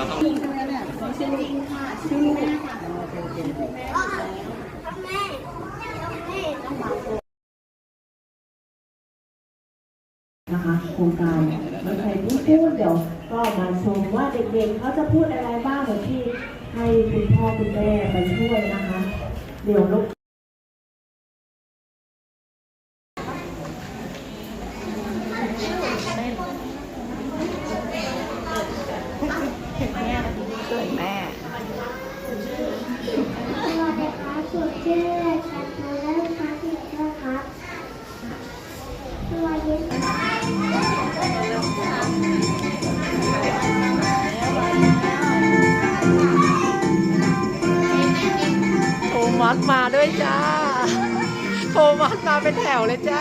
้องชื่อแม่ค่ะชื่อแม่ค่ะนะคะโครงการไม่ใช่พูดเดี๋ยวก็มาชมว่าเด็กๆเขาจะพูดอะไรบ้างเดี๋ยวที่ให้คุณพ่อคุณแม่ไปช่วยนะคะ เดี๋ยวลูก มัดโทมัสมาด้วยจ้า โทมัสมาเป็นแถวเลยจ้า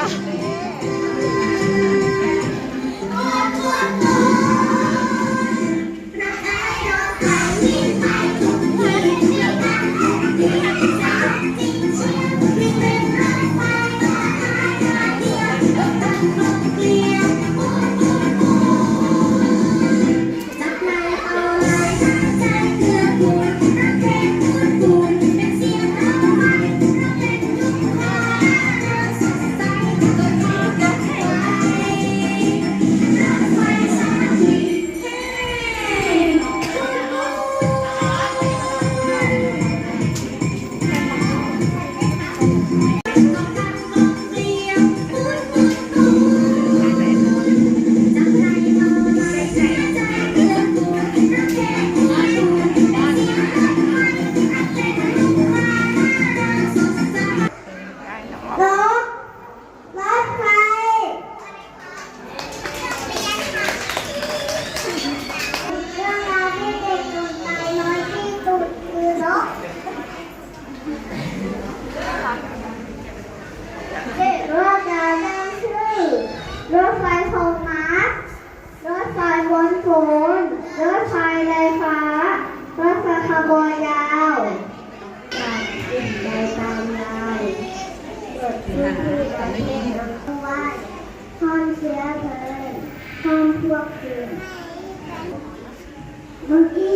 Mercury.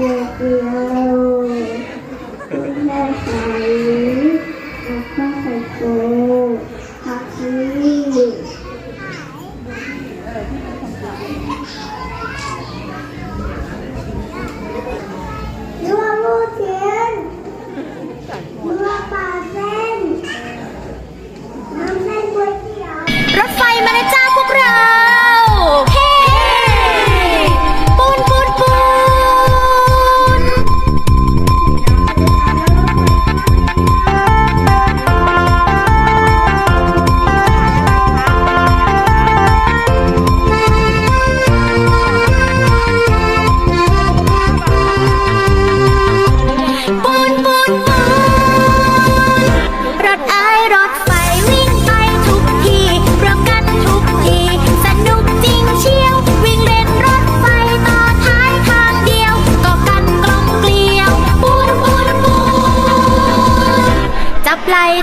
Yeah, yeah.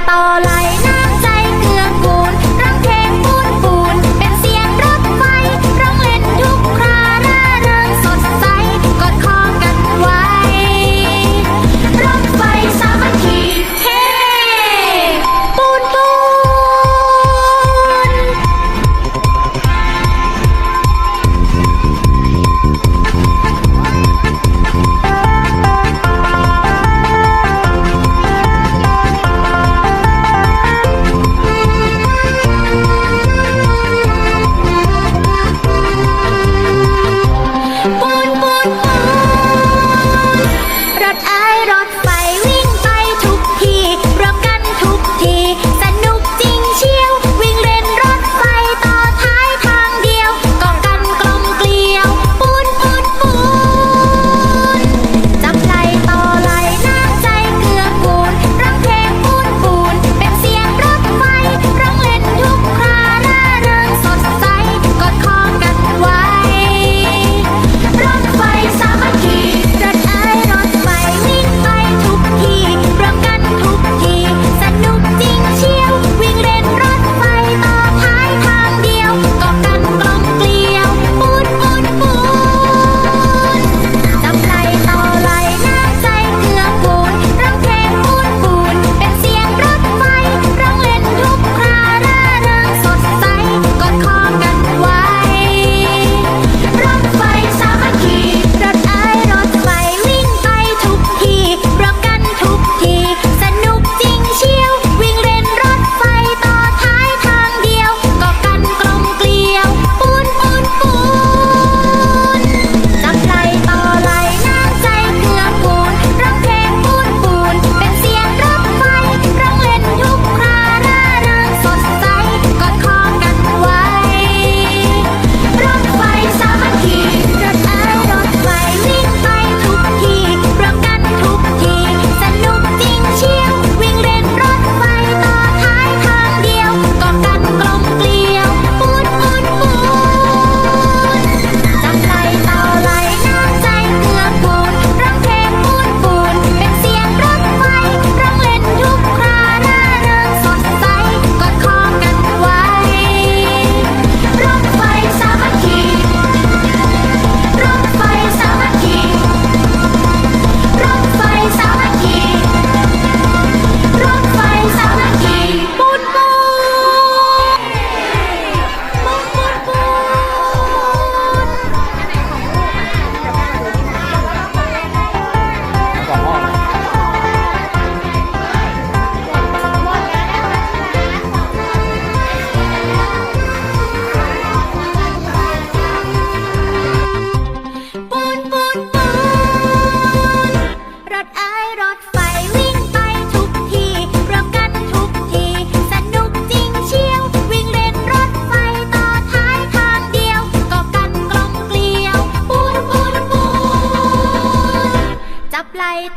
ต่อไหลนะ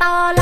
ต่อ